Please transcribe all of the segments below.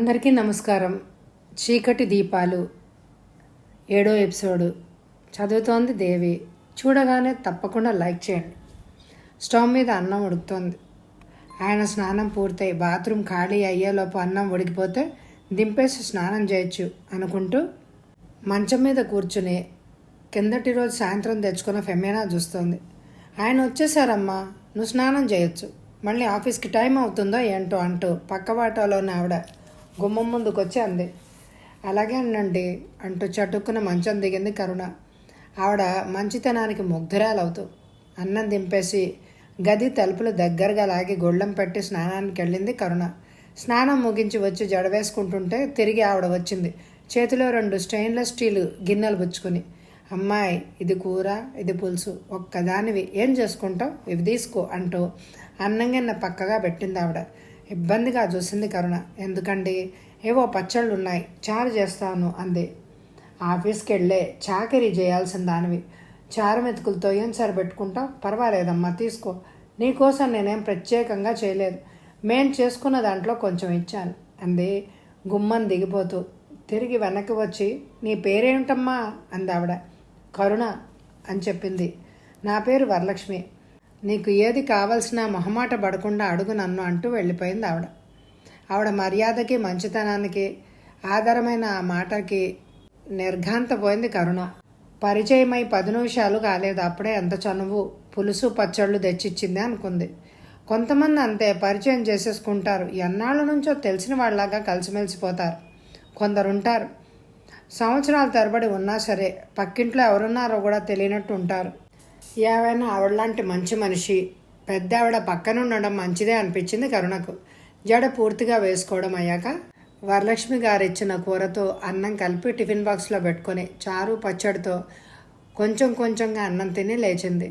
అందరికీ నమస్కారం. చీకటి దీపాలు. ఏడో ఎపిసోడు. చదువుతోంది దేవి. చూడగానే తప్పకుండా లైక్ చేయండి. స్టవ్ మీద అన్నం ఉడుకుతోంది. ఆయన స్నానం పూర్తయి బాత్రూమ్ ఖాళీ అయ్యేలోపు అన్నం ఉడికిపోతే దింపేసి స్నానం చేయొచ్చు అనుకుంటూ మంచం మీద కూర్చుని కిందటి రోజు సాయంత్రం తెచ్చుకున్న ఫెమేనా చూస్తోంది. ఆయన వచ్చేసారమ్మా నువ్వు స్నానం చేయొచ్చు. మళ్ళీ ఆఫీస్కి టైం అవుతుందో ఏంటో అంటూ పక్క వాటాలోని ఆవిడ గుమ్మం ముందుకు వచ్చి అంది అలాగే అనండి అంటూ చటుక్కున మంచం దిగింది కరుణ. ఆవిడ మంచితనానికి ముగ్ధురాలవుతూ అన్నం దింపేసి గది తలుపులు దగ్గరగా లాగి గొళ్ళెం పెట్టి స్నానానికి వెళ్ళింది కరుణ. స్నానం ముగించి వచ్చి జడవేసుకుంటుంటే తిరిగి ఆవిడ వచ్చింది. చేతిలో రెండు స్టెయిన్లెస్ స్టీల్ గిన్నెలు పుచ్చుకుని అమ్మాయి ఇది కూర ఇది పులుసు ఒక్కదానివి. ఏం చేసుకుంటావు? ఇవి తీసుకో అంటూ అన్నంగిన్న పక్కగా పెట్టింది ఆవిడ. ఇబ్బందిగా చూసింది కరుణ. ఎందుకంటే ఏవో పచ్చళ్ళు ఉన్నాయి చారు చేస్తాను అంది. ఆఫీస్కి వెళ్ళే చాకరీ చేయాల్సిన దానివి. చారు మెతుకులతో ఏం సరిపెట్టుకుంటావు పర్వాలేదమ్మా తీసుకో. నీకోసం నేనేం ప్రత్యేకంగా చేయలేదు. మేము చేసుకున్న దాంట్లో కొంచెం ఇచ్చాను అంది గుమ్మం దిగిపోతూ. తిరిగి వెనక్కి వచ్చి నీ పేరేమిటమ్మా? అంది ఆవిడ కరుణ అని చెప్పింది. నా పేరు వరలక్ష్మి. నీకు ఏది కావలసినా మొహమాట పడకుండా అడుగు నన్ను అంటూ వెళ్ళిపోయింది ఆవిడ. ఆవిడ మర్యాదకి మంచితనానికి ఆధారమైన ఆ మాటకి నిర్ఘాంతపోయింది కరుణ. పరిచయమై పది నిమిషాలు కాలేదు అప్పుడే ఎంత చనువు పులుసు పచ్చళ్ళు తెచ్చిచ్చింది అనుకుంది. కొంతమంది అంతే పరిచయం చేసేసుకుంటారు. ఎన్నాళ్ళ నుంచో తెలిసిన వాళ్ళలాగా కలిసిమెలిసిపోతారు. కొందరుంటారు. సంవత్సరాల తరబడి ఉన్నా సరే పక్కింట్లో ఎవరున్నారో కూడా తెలియనట్టు ఉంటారు. ఏవైనా ఆవిడలాంటి మంచి మనిషి పెద్ద ఆవిడ పక్కన ఉండడం మంచిదే అనిపించింది కరుణకు. జడ పూర్తిగా వేసుకోవడం అయ్యాక వరలక్ష్మి గారు ఇచ్చిన కూరతో అన్నం కలిపి టిఫిన్ బాక్స్లో పెట్టుకొని చారు పచ్చడితో కొంచెం కొంచెంగా అన్నం తిని లేచింది.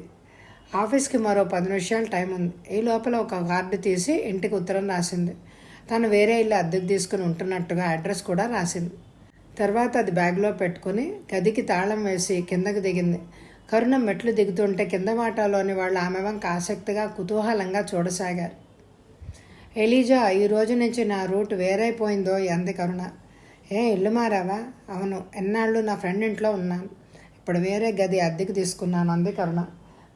ఆఫీస్కి మరో పది నిమిషాలు టైం ఉంది. ఈ లోపల ఒక కార్డు తీసి ఇంటికి ఉత్తరం రాసింది. తను వేరే ఇల్లు అద్దెకు తీసుకుని ఉంటున్నట్టుగా అడ్రస్ కూడా రాసింది. తర్వాత అది బ్యాగ్లో పెట్టుకుని గదికి తాళం వేసి కిందకు దిగింది. కరుణ మెట్లు దిగుతుంటే కింద వాటాలోని వాళ్ళు ఆమె వంక ఆసక్తిగా కుతూహలంగా చూడసాగారు. ఎలీజా ఈ రోజు నుంచి నా రూట్ వేరైపోయిందో అంది కరుణ. ఏ ఇల్లు మారావా? అవును ఎన్నాళ్ళు నా ఫ్రెండ్ ఇంట్లో ఉన్నాను. ఇప్పుడు వేరే గది అద్దెకు తీసుకున్నాను అంది కరుణ.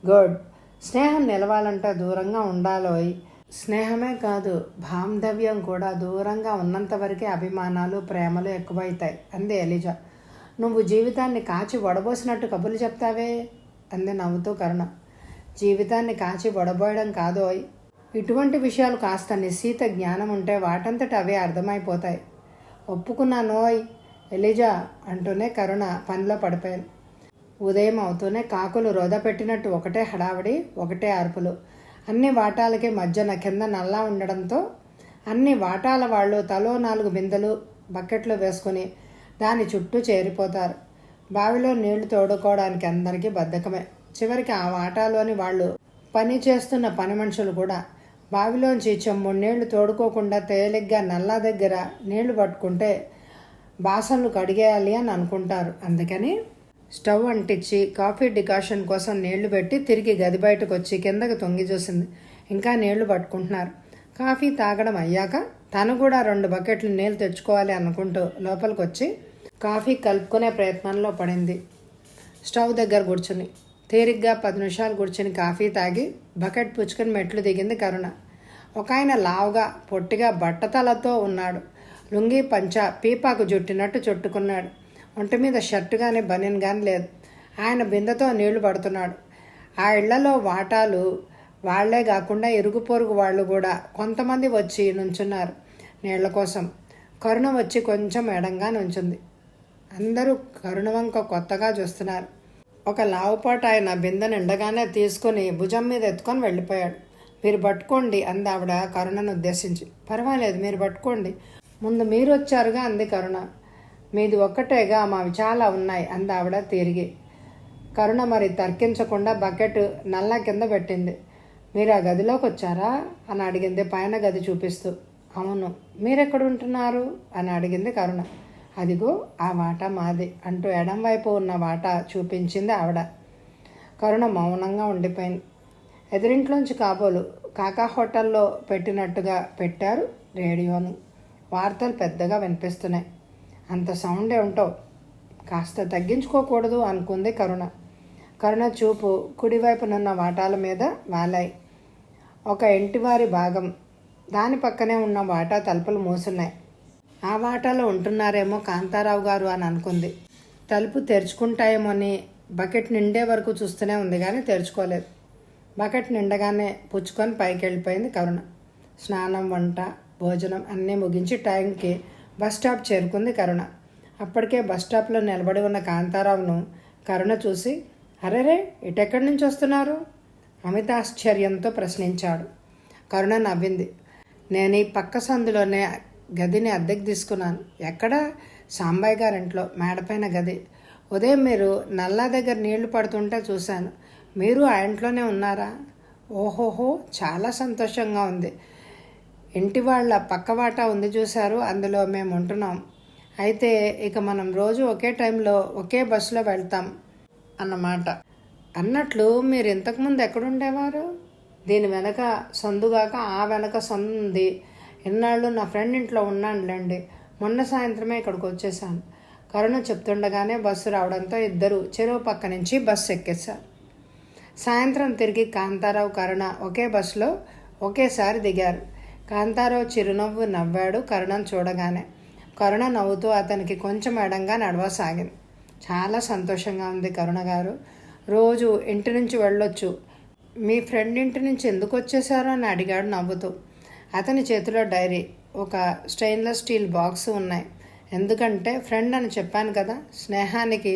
గుడ్. స్నేహం నిలవాలంటే దూరంగా ఉండాలోయ్. స్నేహమే కాదు బాంధవ్యం కూడా దూరంగా ఉన్నంత వరకే అభిమానాలు ప్రేమలు ఎక్కువైతాయి అంది ఎలిజా. నువ్వు జీవితాన్ని కాచి వడబోసినట్టు కబుర్లు చెప్తావే అంది నవ్వుతూ కరుణ. జీవితాన్ని కాచి వడబోయడం కాదోయ్ ఇటువంటి విషయాలు కాస్త నిశ్చిత జ్ఞానం ఉంటే వాటంతట అవే అర్థమైపోతాయి. ఒప్పుకున్నానోయ్ ఎలిజా అంటూనే కరుణ పనిలో పడిపోయాను ఉదయం అవుతూనే కాకులు రోద పెట్టినట్టు ఒకటే హడావిడి ఒకటే అరుపులు. అన్ని వాటాలకి మధ్యన కింద నల్లా ఉండడంతో అన్ని వాటాల వాళ్ళు తలో నాలుగు బిందెలు బకెట్లు వేసుకొని దాని చుట్టూ చేరిపోతారు. బావిలో నీళ్ళు తోడుకోవడానికి అందరికీ బద్ధకమే. చివరికి ఆ వాటాలోని వాళ్ళు పని చేస్తున్న పని మనుషులు కూడా బావిలోంచి చెమ్ముడు నీళ్ళు తోడుకోకుండా తేలిగ్గా నల్లా దగ్గర నీళ్ళు పట్టుకుంటే బాసన్లు కడిగేయాలి అని అనుకుంటారు. అందుకని స్టవ్ అంటించి కాఫీ డికాషన్ కోసం నీళ్ళు పెట్టి తిరిగి గది బయటకు వచ్చి కిందకి తొంగి చూసింది. ఇంకా నీళ్ళు పట్టుకుంటున్నారు. కాఫీ తాగడం అయ్యాక తను కూడా రెండు బకెట్లు నీళ్ళు తెచ్చుకోవాలి అనుకుంటూ లోపలికి వచ్చి కాఫీ కలుపుకునే ప్రయత్నంలో పడింది. స్టవ్ దగ్గర కూర్చుని తీరిగ్గా పది నిమిషాలు కూర్చుని కాఫీ తాగి బకెట్ పుచ్చుకొని మెట్లు దిగింది కరుణ. ఒక ఆయన లావుగా పొట్టిగా బట్టతలతో ఉన్నాడు. లుంగి పంచ పీపాకు జుట్టినట్టు చుట్టుకున్నాడు. ఒంటి మీద షర్టు కానీ బనియన్ కానీ లేదు. ఆయన బిందెతో నీళ్ళు పడుతున్నాడు. ఆ ఇళ్ళలో వాటాలు వాళ్ళే కాకుండా ఇరుగు పొరుగు వాళ్ళు కూడా కొంతమంది వచ్చి నుంచున్నారు నీళ్ళ కోసం. కరుణ వచ్చి కొంచెం ఎడంగా నుంచుంది. అందరూ కరుణ వంక కొత్తగా చూస్తున్నారు. ఒక లావుపాటు ఆయన బిందె నిండగానే తీసుకొని భుజం మీద ఎత్తుకొని వెళ్ళిపోయాడు. మీరు పట్టుకోండి అంది ఆవిడ కరుణను ఉద్దేశించి. పర్వాలేదు మీరు పట్టుకోండి. ముందు మీరు వచ్చారుగా అంది కరుణ. మీది ఒక్కటేగా మావి చాలా ఉన్నాయి అంది ఆవిడ తిరిగి. కరుణ మరి తర్కించకుండా బకెట్ నల్ల కింద పెట్టింది. మీరు ఆ గదిలోకి వచ్చారా? అని అడిగింది పైన గది చూపిస్తూ. అవును. మీరెక్కడ ఉంటున్నారు? అని అడిగింది కరుణ. అదిగో ఆ వాటా మాది అంటూ ఎడం వైపు ఉన్న వాటా చూపించింది ఆవిడ. కరుణ మౌనంగా ఉండిపోయింది. ఎదురింట్లోంచి కాబోలు కాకా హోటల్లో పెట్టినట్టుగా పెట్టారు రేడియోను. వార్తలు పెద్దగా వినిపిస్తున్నాయి. అంత సౌండ్ ఏమిటో కాస్త తగ్గించుకోకూడదు అనుకుంది కరుణ. కరుణ చూపు కుడివైపునున్న వాటాల మీద వాలాయి. ఒక ఇంటివారి భాగం. దాని పక్కనే ఉన్న వాటా తలుపులు మూసున్నాయి. ఆ వాటాలో ఉంటున్నారేమో కాంతారావు గారు అని అనుకుంది. తలుపు తెరుచుకుంటాయేమో అని బకెట్ నిండే వరకు చూస్తూనే ఉంది కానీ తెరుచుకోలేదు. బకెట్ నిండగానే పుచ్చుకొని పైకి వెళ్ళిపోయింది కరుణ. స్నానం వంట భోజనం అన్నీ ముగించి టైంకి బస్ స్టాప్ చేరుకుంది కరుణ. అప్పటికే బస్ స్టాప్లో నిలబడి ఉన్న కాంతారావును కరుణ చూసి అరెరే ఇటెక్కడి నుంచి వస్తున్నారు? అమిత ఆశ్చర్యంతో ప్రశ్నించాడు. కరుణ నవ్వింది. నేను ఈ పక్క సందులోనే గదిని అద్దెకి తీసుకున్నాను. ఎక్కడ? సాంబాయి గారింట్లో మేడపైన గది. ఉదయం మీరు నల్లా దగ్గర నీళ్ళు పడుతుంటే చూశాను. మీరు ఆ ఇంట్లోనే ఉన్నారా? ఓహోహో చాలా సంతోషంగా ఉంది. ఇంటి వాళ్ళ పక్కవాట ఉంది చూశారు అందులో మేము ఉంటున్నాం. అయితే ఇక మనం రోజు ఒకే టైంలో ఒకే బస్సులో వెళ్తాం అన్నమాట. అన్నట్లు మీరు ఇంతకుముందు ఎక్కడుండేవారు? దీని వెనక సందుగాక ఆ వెనక సందు ఉంది. ఇన్నాళ్ళు నా ఫ్రెండ్ ఇంట్లో ఉన్నానులేండి. మొన్న సాయంత్రమే ఇక్కడికి వచ్చేసాను కరుణ చెప్తుండగానే బస్సు రావడంతో ఇద్దరు చెరువు పక్క నుంచి బస్సు ఎక్కేశారు. సాయంత్రం తిరిగి కాంతారావు కరుణ ఒకే బస్సులో ఒకేసారి దిగారు. కాంతారావు చిరునవ్వు నవ్వాడు కరుణను చూడగానే. కరుణ నవ్వుతూ అతనికి కొంచెం ఎడంగా నడవసాగింది. చాలా సంతోషంగా ఉంది కరుణ గారు. రోజు ఇంటి నుంచి వెళ్ళొచ్చు. మీ ఫ్రెండ్ ఇంటి నుంచి ఎందుకు వచ్చేసారో అని అడిగాడు నవ్వుతూ. అతని చేతిలో డైరీ ఒక స్టెయిన్లెస్ స్టీల్ బాక్స్ ఉన్నాయి. ఎందుకంటే ఫ్రెండ్ అని చెప్పాను కదా స్నేహానికి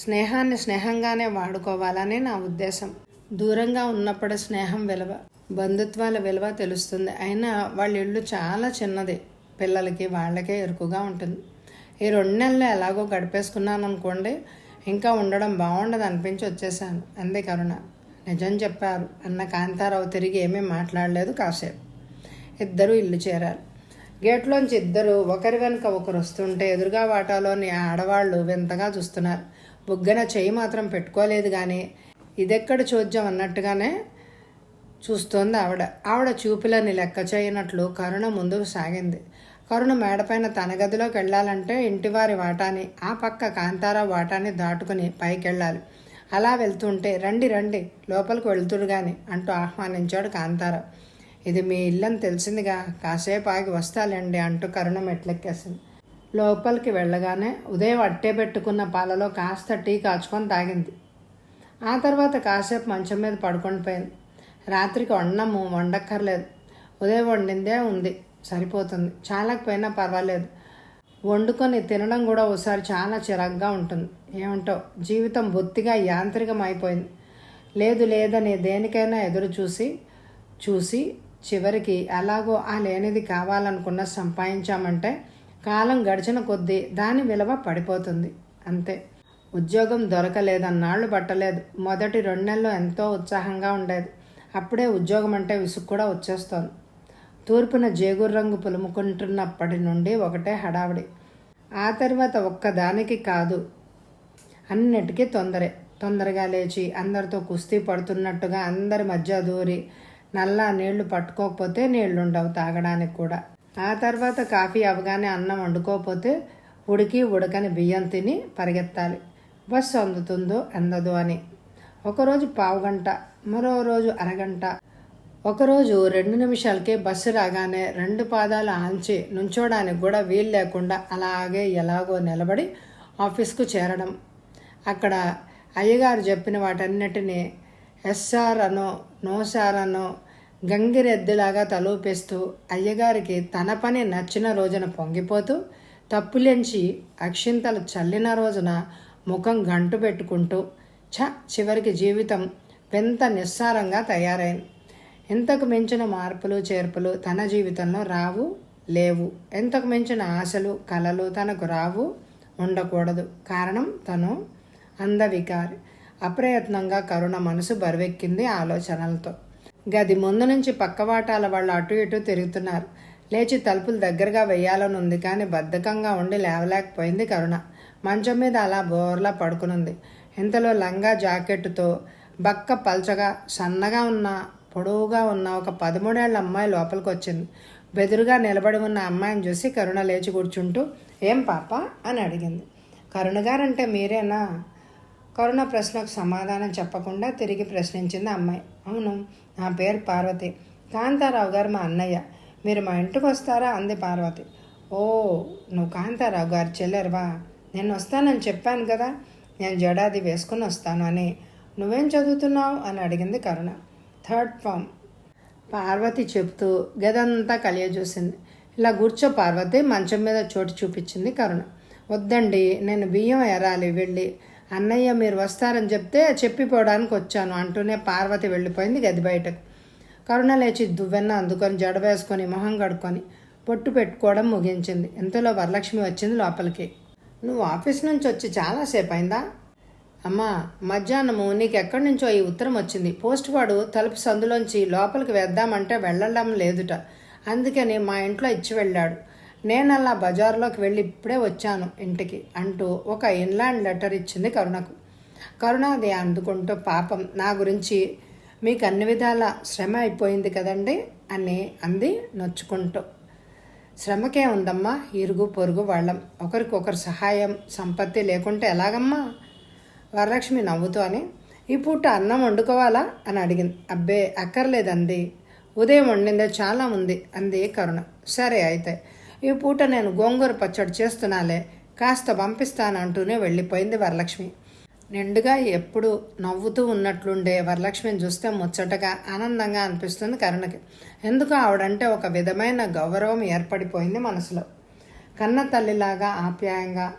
స్నేహాన్ని స్నేహంగానే వాడుకోవాలని నా ఉద్దేశం. దూరంగా ఉన్నప్పుడు స్నేహం విలువ బంధుత్వాల విలువ తెలుస్తుంది. అయినా వాళ్ళ ఇల్లు చాలా చిన్నది పిల్లలకి వాళ్ళకే ఎరుకుగా ఉంటుంది. ఈ రెండు నెలలు ఎలాగో గడిపేసుకున్నాను అనుకోండి ఇంకా ఉండడం బాగుండదు అనిపించి వచ్చేసాను అందే కరుణ. నిజం చెప్పారు అన్న కాంతారావు తిరిగి ఏమీ మాట్లాడలేదు కాసేపు. ఇద్దరు ఇల్లు చేరారు. గేట్లోంచి ఇద్దరు ఒకరి వెనుక ఒకరు వస్తుంటే ఎదురుగా వాటాలోని ఆడవాళ్ళు వింతగా చూస్తున్నారు. బుగ్గన చేయి మాత్రం పెట్టుకోలేదు కానీ ఇదెక్కడ చూద్దాం అన్నట్టుగానే చూస్తోంది ఆవిడ. ఆవిడ చూపులని లెక్క చేయనట్లు కరుణ ముందుకు సాగింది. కరుణ మేడపైన తన గదిలోకి వెళ్ళాలంటే ఇంటివారి వాటాని ఆ పక్క కాంతారా వాటాని దాటుకుని పైకెళ్ళాలి. అలా వెళ్తుంటే రండి రండి లోపలికి వెళ్తురు గాని అంటూ ఆహ్వానించాడు కాంతారావు. ఇది మీ ఇల్లని తెలిసిందిగా. కాసేపు ఆగి వస్తాలండి అంటూ కరుణ మెట్లెక్కేసింది లోపలికి వెళ్ళగానే ఉదయం అట్టే పెట్టుకున్న పాలలో కాస్త టీ కాచుకొని తాగింది. ఆ తర్వాత కాసేపు మంచం మీద పడుకొని పోయింది. రాత్రికి వండము వండక్కర్లేదు. ఉదయం వండిందే ఉంది. సరిపోతుంది. చాలకపోయినా పర్వాలేదు. వండుకొని తినడం కూడా ఒకసారి చాలా చిరాగ్గా ఉంటుంది. ఏమంటో? జీవితం బొత్తిగా యాంత్రికం అయిపోయింది. లేదు లేదని దేనికైనా ఎదురు చూసి చూసి చివరికి ఎలాగో ఆ లేనిది కావాలనుకున్న సంపాదించామంటే కాలం గడిచిన కొద్దీ దాని విలువ పడిపోతుంది. అంతే. ఉద్యోగం దొరకలేదన్నాళ్ళు పట్టలేదు. మొదటి రెండు నెలలు ఎంతో ఉత్సాహంగా ఉండేది. అప్పుడే ఉద్యోగం అంటే విసుగు కూడా వచ్చేస్తోంది. తూర్పున జేగురు రంగు పులుముకుంటున్నప్పటి నుండి ఒకటే హడావిడి. ఆ తర్వాత ఒక్కదానికి కాదు అన్నిటికీ తొందరే. తొందరగా లేచి అందరితో కుస్తీ పడుతున్నట్టుగా అందరి మధ్య దూరి నల్లా నీళ్ళు పట్టుకోకపోతే నీళ్ళుండవు తాగడానికి కూడా. ఆ తర్వాత కాఫీ అవగానే అన్నం వండుకోకపోతే ఉడికి ఉడకని బియ్యం తిని పరిగెత్తాలి. బస్సు అందుతుందో అందదు అని. ఒకరోజు పావుగంట మరో రోజు అరగంట. ఒకరోజు రెండు నిమిషాలకే బస్సు రాగానే రెండు పాదాలు ఆంచి నుంచోడానికి కూడా వీలు లేకుండా అలాగే ఎలాగో నిలబడి ఆఫీస్కు చేరడం. అక్కడ అయ్యగారు చెప్పిన వాటన్నిటినీ ఎస్ఆర్ అనో నోసార్ అనో గంగిరెద్దులాగా తలూపేస్తూ అయ్యగారికి తన పని నచ్చిన రోజున పొంగిపోతూ తప్పులెంచి అక్షింతలు చల్లిన రోజున ముఖం గంటు పెట్టుకుంటూ ఛ! చివరికి జీవితం వింత నిస్సారంగా తయారైంది. ఇంతకు మించిన మార్పులు చేర్పులు తన జీవితంలో రావు లేవు. ఇంతకు మించిన ఆశలు కలలు తనకు రావు ఉండకూడదు. కారణం తను అందవికారి. అప్రయత్నంగా కరుణ మనసు బరువెక్కింది ఆలోచనలతో. గది ముందు నుంచి పక్కవాటాల వాళ్ళు అటు ఇటు తిరుగుతున్నారు. లేచి తలుపులు దగ్గరగా వేయాలని ఉంది కానీ బద్ధకంగా ఉండి లేవలేకపోయింది కరుణ. మంచం మీద అలా బోర్లా పడుకునుంది. ఇంతలో లంగా జాకెట్టుతో బక్క పల్చగా సన్నగా ఉన్న పొడవుగా ఉన్న ఒక పదమూడేళ్ళ అమ్మాయి లోపలికి వచ్చింది బెదురుగా నిలబడి ఉన్న అమ్మాయిని చూసి కరుణ లేచి కూర్చుంటూ ఏం పాప? అని అడిగింది. కరుణ గారంటే మీరేనా? కరుణ ప్రశ్నకు సమాధానం చెప్పకుండా తిరిగి ప్రశ్నించింది అమ్మాయి. అవును నా పేరు పార్వతి. కాంతారావు గారు మా అన్నయ్య. మీరు మా ఇంటికి వస్తారా? అంది పార్వతి. ఓ నువ్వు కాంతారావు గారు చెల్లెరువా నేను వస్తానని చెప్పాను కదా. నేను జడాది వేసుకుని వస్తాను అని. నువ్వేం చదువుతున్నావు? అని అడిగింది కరుణ. Third form. పార్వతి చెప్తూ గదంతా కలియజూసింది ఇలా కూర్చో పార్వతి మంచం మీద చోటు చూపించింది కరుణ. వద్దండి నేను బియ్యం ఎరాలి వెళ్ళి. అన్నయ్య మీరు వస్తారని చెప్తే చెప్పిపోవడానికి వచ్చాను అంటూనే పార్వతి వెళ్ళిపోయింది గది బయటకు. కరుణ లేచి దువ్వెన్న అందుకొని జడ వేసుకొని మొహం కడుక్కొని పొట్టు పెట్టుకోవడం ముగించింది. ఇంతలో వరలక్ష్మి వచ్చింది లోపలికి. నువ్వు ఆఫీస్ నుంచి వచ్చి చాలాసేపు అయిందా? అమ్మా మధ్యాహ్నము నీకు ఎక్కడి నుంచో ఈ ఉత్తరం వచ్చింది. పోస్ట్ వాడు తలుపు సందులోంచి లోపలికి వేద్దామంటే వెళ్ళడం లేదుట. అందుకని మా ఇంట్లో ఇచ్చి వెళ్ళాడు. నేను అలా బజార్లోకి వెళ్ళి ఇప్పుడే వచ్చాను ఇంటికి అంటూ ఒక ఇన్లాండ్ లెటర్ ఇచ్చింది కరుణకు. కరుణ అది అందుకుంటూ పాపం నా గురించి మీకు అన్ని విధాల శ్రమ అయిపోయింది కదండి అని అంది నొచ్చుకుంటూ. శ్రమకే ఉందమ్మా ఇరుగు పొరుగు వాళ్ళం. ఒకరికొకరు సహాయం సంపత్తి లేకుంటే ఎలాగమ్మా? వరలక్ష్మి నవ్వుతూ అని. ఈ పూట అన్నం వండుకోవాలా? అని అడిగింది. అబ్బే అక్కర్లేదంది. ఉదయం వండిందే చాలా ఉంది అంది కరుణ. సరే అయితే ఈ పూట నేను గోంగూర పచ్చడి చేస్తున్నాలే కాస్త పంపిస్తాను అంటూనే వెళ్ళిపోయింది వరలక్ష్మి. నిండుగా ఎప్పుడు నవ్వుతూ ఉన్నట్లుండే వరలక్ష్మిని చూస్తే ముచ్చటగా ఆనందంగా అనిపిస్తుంది కరుణకి. ఎందుకు ఆవిడంటే ఒక విధమైన గౌరవం ఏర్పడిపోయింది మనసులో. కన్న తల్లిలాగా ఆప్యాయంగా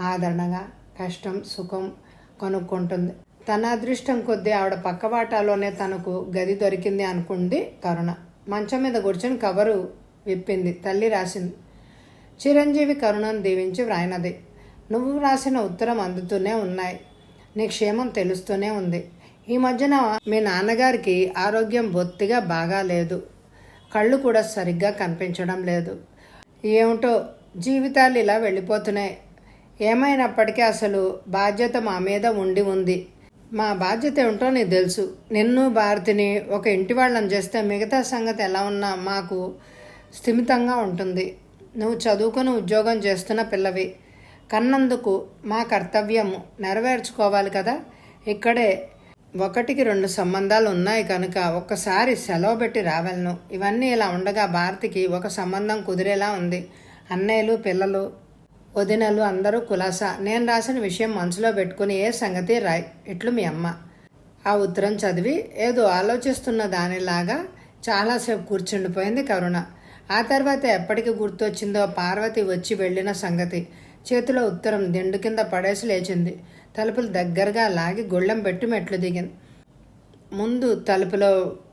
ఆదరణగా కష్టం సుఖం కొనుక్కుంటుంది. తన అదృష్టం కొద్దీ ఆవిడ పక్కవాటాలోనే తనకు గది దొరికింది అనుకుంది కరుణ. మంచం మీద కూర్చొని కవరు విప్పింది. తల్లి రాసింది. చిరంజీవి కరుణను దీవించి వ్రాయినది. నువ్వు రాసిన ఉత్తరం అందుతూనే ఉన్నాయి. నీ క్షేమం తెలుస్తూనే ఉంది. ఈ మధ్యన మీ నాన్నగారికి ఆరోగ్యం బొత్తిగా బాగా లేదు. కళ్ళు కూడా సరిగ్గా కనిపించడం లేదు. ఏమిటో జీవితాలు ఇలా వెళ్ళిపోతున్నాయి. ఏమైనప్పటికీ అసలు బాధ్యత మా మీద ఉండి ఉంది. మా బాధ్యత ఏమిటో నీకు తెలుసు. నిన్ను భారతిని ఒక ఇంటి వాళ్ళని చేస్తే మిగతా సంగతి ఎలా ఉన్నా మాకు స్థిమితంగా ఉంటుంది. నువ్వు చదువుకొని ఉద్యోగం చేస్తున్న పిల్లవి. కన్నందుకు మా కర్తవ్యము నెరవేర్చుకోవాలి కదా? ఇక్కడే ఒకటికి రెండు సంబంధాలు ఉన్నాయి కనుక ఒక్కసారి సెలవు పెట్టి రావలను. ఇవన్నీ ఇలా ఉండగా భారతికి ఒక సంబంధం కుదిరేలా ఉంది. అన్నయ్యలు పిల్లలు వదినలు అందరూ కులాస. నేను రాసిన విషయం మనసులో పెట్టుకుని ఏ సంగతి రాయ్? ఇట్లు మీ అమ్మ. ఆ ఉత్తరం చదివి ఏదో ఆలోచిస్తున్న దానిలాగా చాలాసేపు కూర్చుండిపోయింది కరుణ. ఆ తర్వాత ఎప్పటికి గుర్తొచ్చిందో పార్వతి వచ్చి వెళ్ళిన సంగతి. చేతిలో ఉత్తరం దిండు కింద పడేసి లేచింది. తలుపులు దగ్గరగా లాగి గుళ్ళం పెట్టి మెట్లు దిగింది. ముందు తలుపులో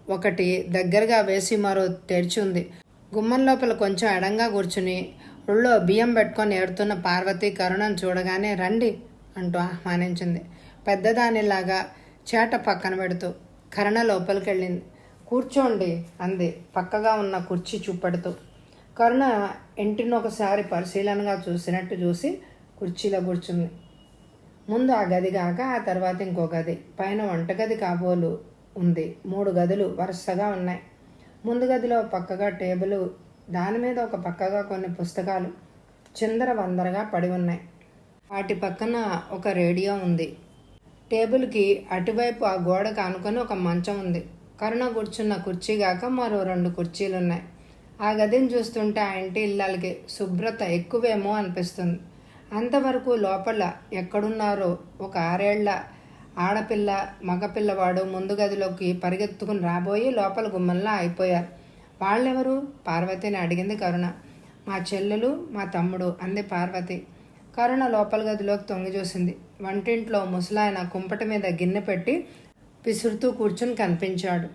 ఒకటి దగ్గరగా వేసి మరో తెరిచి ఉంది. గుమ్మం లోపల కొంచెం ఎడంగా కూర్చుని ఒళ్ళో బియ్యం పెట్టుకొని ఏడుతున్న పార్వతి కరుణను చూడగానే రండి అంటూ ఆహ్వానించింది. పెద్దదానిలాగా చేట పక్కన పెడుతూ కరుణ లోపలికెళ్ళింది. కూర్చోండి అంది. పక్కగా ఉన్న కుర్చీ చూపెడుతూ. కరుణ ఇంటిని ఒకసారి పరిశీలనగా చూసినట్టు చూసి కుర్చీలో కూర్చుంది. ముందు ఆ గది కాక ఆ తర్వాత ఇంకో గది. పైన వంటగది కాబోలు ఉంది. మూడు గదులు వరుసగా ఉన్నాయి. ముందు గదిలో పక్కగా టేబుల్ దాని మీద ఒక పక్కగా కొన్ని పుస్తకాలు చిందర వందరగా పడి ఉన్నాయి. వాటి పక్కన ఒక రేడియో ఉంది. టేబుల్కి అటువైపు ఆ గోడకు ఆనుకొని ఒక మంచం ఉంది. కరుణ కూర్చున్న కుర్చీ కాక మరో రెండు కుర్చీలు ఉన్నాయి ఆ గదిని చూస్తుంటే ఆ ఇంటి ఇళ్ళకి శుభ్రత ఎక్కువేమో అనిపిస్తుంది. అంతవరకు లోపల ఎక్కడున్నారో ఒక ఆరేళ్ళ ఆడపిల్ల మగపిల్లవాడు ముందు గదిలోకి పరిగెత్తుకుని రాబోయి లోపల గుమ్మంలా అయిపోయారు. వాళ్ళెవరు? పార్వతిని అడిగింది కరుణ. మా చెల్లెలు మా తమ్ముడు అంది పార్వతి. కరుణ లోపల గదిలోకి తొంగి చూసింది. వంటింట్లో ముసలాయన కుంపటి మీద గిన్నె పెట్టి విసురుతూ కూర్చుని కనిపించాడు.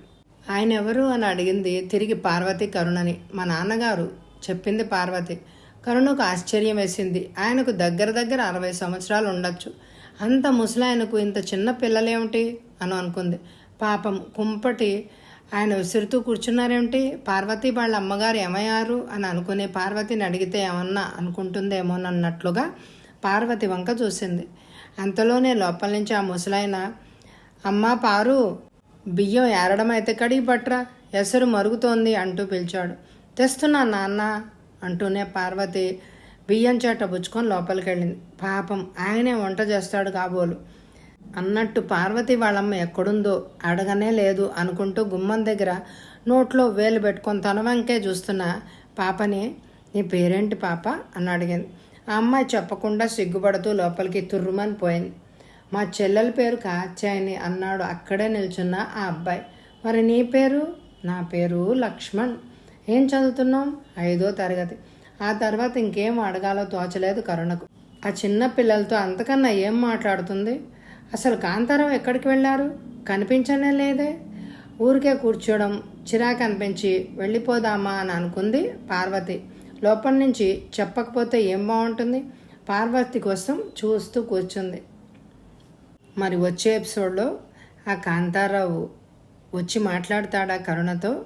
ఆయన ఎవరు అని అడిగింది తిరిగి పార్వతి కరుణని. మా నాన్నగారు చెప్పింది పార్వతి. కరుణకు ఆశ్చర్యం వేసింది. ఆయనకు దగ్గర దగ్గర అరవై సంవత్సరాలు ఉండొచ్చు. అంత ముసలాయనకు ఇంత చిన్న పిల్లలేమిటి? అని అనుకుంది. పాపం కుంపటి ఆయన విసురుతూ కూర్చున్నారేమిటి? పార్వతి వాళ్ళ అమ్మగారు ఏమయ్యారు? అని అనుకునే పార్వతిని అడిగితే ఏమన్నా అనుకుంటుందేమోనన్నట్లుగా పార్వతి వంక చూసింది. అంతలోనే లోపల నుంచి ఆ ముసలాయన అమ్మా పారు బియ్యం ఏరడం అయితే కడిగి పట్రా ఎసరు మరుగుతోంది అంటూ పిలిచాడు. తెస్తున్నా నాన్న అంటూనే పార్వతి బియ్యం చేట పుచ్చుకొని లోపలికి వెళ్ళింది పాపం ఆయనే వంట చేస్తాడు కాబోలు. అన్నట్టు పార్వతి వాళ్ళమ్మ ఎక్కడుందో అడగనే లేదు అనుకుంటూ గుమ్మం దగ్గర నోట్లో వేలు పెట్టుకొని తన వంకే చూస్తున్న పాపని నీ పేరేంటి పాప? అని అడిగింది. ఆ అమ్మాయి చెప్పకుండా సిగ్గుపడుతూ లోపలికి తుర్రుమని పోయింది. మా చెల్లెల పేరు కాచాయని అన్నాడు అక్కడే నిల్చున్న ఆ అబ్బాయి. మరి నీ పేరు? నా పేరు లక్ష్మణ్. ఏం చదువుతున్నాం ఐదో తరగతి. ఆ తర్వాత ఇంకేం అడగాలో తోచలేదు కరుణకు. ఆ చిన్న పిల్లలతో అంతకన్నా ఏం మాట్లాడుతుంది? అసలు కాంతారావు ఎక్కడికి వెళ్ళారు? కనిపించనే లేదే. ఊరికే కూర్చోవడం చిరాకు అనిపించి వెళ్ళిపోదామా అని అనుకుంది పార్వతి. లోపల నుంచి చెప్పకపోతే ఏం బాగుంటుంది? పార్వతి కోసం చూస్తూ కూర్చుంది. మరి వచ్చే ఎపిసోడ్లో ఆ కాంతారావు వచ్చి మాట్లాడతాడా కరుణతో?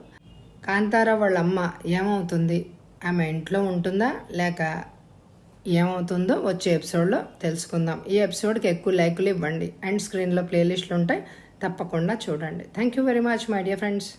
కాంతారావు వాళ్ళ అమ్మ ఏమవుతుంది? ఆమె ఇంట్లో ఉంటుందా? లేక ఏమవుతుందో వచ్చే ఎపిసోడ్లో తెలుసుకుందాం. ఈ ఎపిసోడ్కి ఎక్కువ లైకులు ఇవ్వండి. అండ్ స్క్రీన్లో ప్లేలిస్టులు ఉంటాయి. తప్పకుండా చూడండి. Thank you very much my dear friends.